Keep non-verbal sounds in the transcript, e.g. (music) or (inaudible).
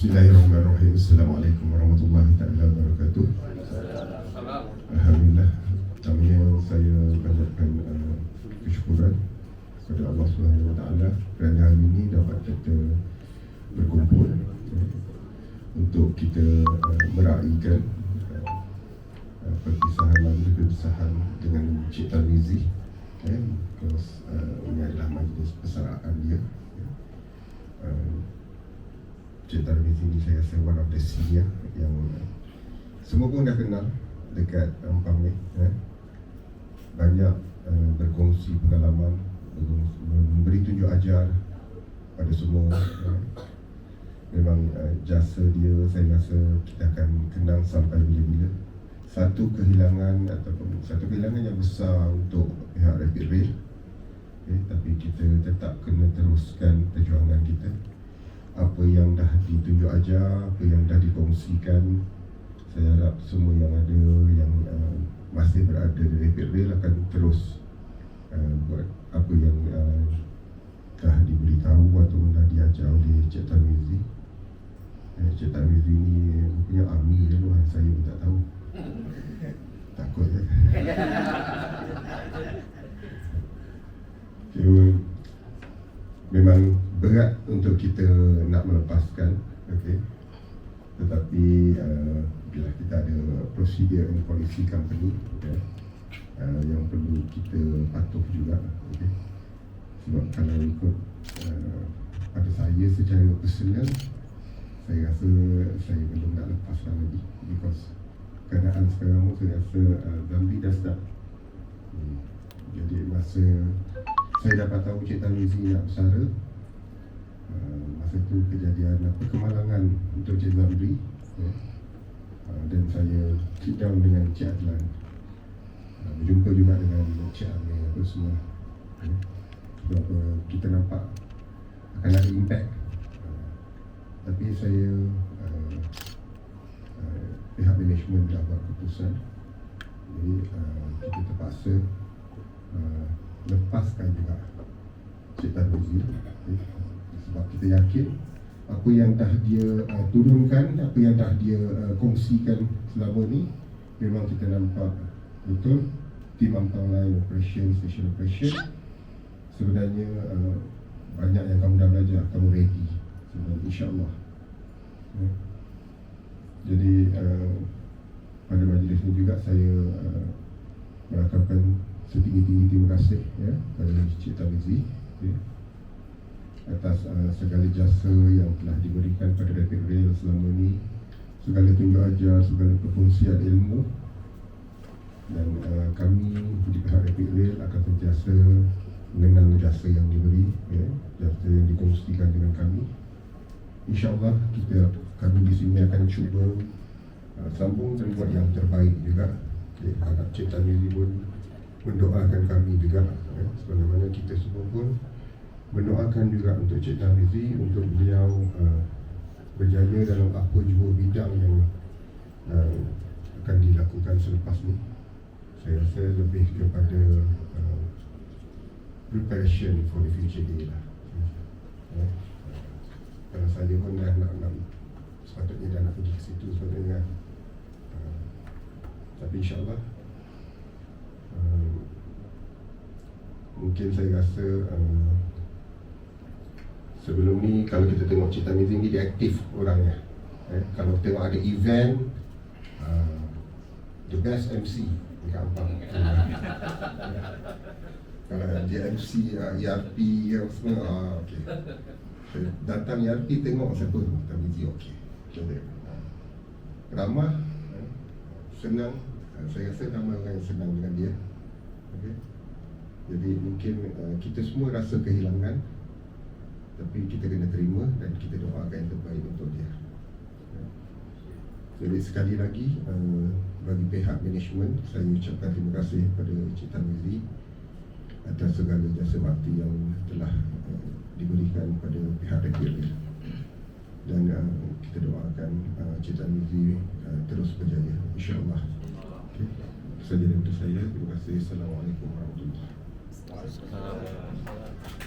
Bismillahirrahmanirrahim. Assalamualaikum warahmatullahi taala wabarakatuh. Alhamdulillah. Pertamanya saya banyakkan uh, kesyukuran kepada Allah Subhanahu Wa Taala kerana hari ini dapat kita berkumpul uh, untuk kita uh, meraihkan uh, perpisahan lalu kebesaran dengan Cik Tarmizi. Okay, because uh, ini adalah majlis persaraan dia. Uh, Cik Tarmiz ini saya rasa one of the senior yang uh, semua pun dah kenal dekat Ampang ni eh. banyak uh, berkongsi pengalaman memberi tunjuk ajar pada semua eh. memang uh, jasa dia saya rasa kita akan kenang sampai bila-bila satu kehilangan ataupun satu kehilangan yang besar untuk pihak Rapid Rail okay, tapi kita apa yang dah ditunjuk ajar, apa yang dah dikongsikan. Saya harap semua yang ada yang uh, masih berada di Rapid Rail akan terus uh, buat apa yang uh, dah diberitahu atau dah diajar oleh Cik Tarmizi eh, Cik Tarmizi ni punya army dulu kan saya pun tak tahu. (laughs) Takut (laughs) ya okay, memang berat untuk kita nak melepaskan okey. Tetapi uh, bila kita ada prosedur and policy company okay, uh, yang perlu kita patuh juga okey. Sebab kalau ikut uh, pada saya secara personal saya rasa saya belum nak lepaskan lagi because keadaan sekarang saya rasa uh, Zambi dah start. Hmm. jadi masa saya dapat tahu Cik Tamizi nak bersara uh, Masa tu kejadian apa, kemalangan untuk Cik Zamri ya. uh, Dan saya sit down dengan Cik Adlan uh, Berjumpa juga dengan Cik Amir apa semua ya. Sebab uh, kita nampak akan ada impact Tapi saya Pihak management dah buat keputusan Jadi kita terpaksa lepaskan juga Cik Tarmizi sebab kita yakin apa yang dah dia uh, turunkan apa yang dah dia uh, kongsikan selama ni memang kita nampak betul tim Ampang Line Operation Station Operation. Sebenarnya uh, banyak yang kamu dah belajar kamu ready sebenarnya insyaAllah. Ya. jadi uh, pada majlis ini juga saya uh, merakamkan setinggi-tinggi terima kasih ya kepada Cik Tamizi ya, atas uh, segala jasa yang telah diberikan pada Rapid Rail selama ini segala tunjuk ajar, segala perkongsian ilmu. Dan uh, kami di pihak Rapid Rail akan sentiasa mengenal jasa yang diberi ya, jasa yang dikongsikan dengan kami. InsyaAllah kita kami di sini akan cuba uh, sambung dan buat yang terbaik juga. Ya, harap Cik Tamizi pun mendoakan kami juga ya, sebagaimana kita semua pun mendoakan juga untuk Cik Tamizi untuk beliau uh, berjaya dalam apa jua bidang yang uh, akan dilakukan selepas ni saya rasa lebih kepada uh, preparation for the future day lah ya. kalau saya pun dah nak, nak sepatutnya dah nak pergi ke situ sepatutnya uh, tapi insyaAllah uh, mungkin saya rasa uh, sebelum ni kalau kita tengok Cita Mizing ni dia aktif orangnya eh, kalau tengok ada event uh, the best MC dekat Ampang (laughs) kalau dia MC uh, ERP yang semua uh, okay. datang ERP tengok siapa Cita Mizing okay. okay. Uh, ramah uh, senang saya rasa nama orang yang senang dengan dia okay. jadi mungkin uh, kita semua rasa kehilangan tapi kita kena terima dan kita doakan yang terbaik untuk dia ya. jadi sekali lagi uh, bagi pihak management saya ucapkan terima kasih kepada Cik Tamizi atas segala jasa bakti yang telah uh, diberikan kepada pihak Rekil dan uh, kita doakan Cik Tamizi terus berjaya insyaAllah Okay. Saja dari saya. Terima kasih. Assalamualaikum warahmatullahi wabarakatuh.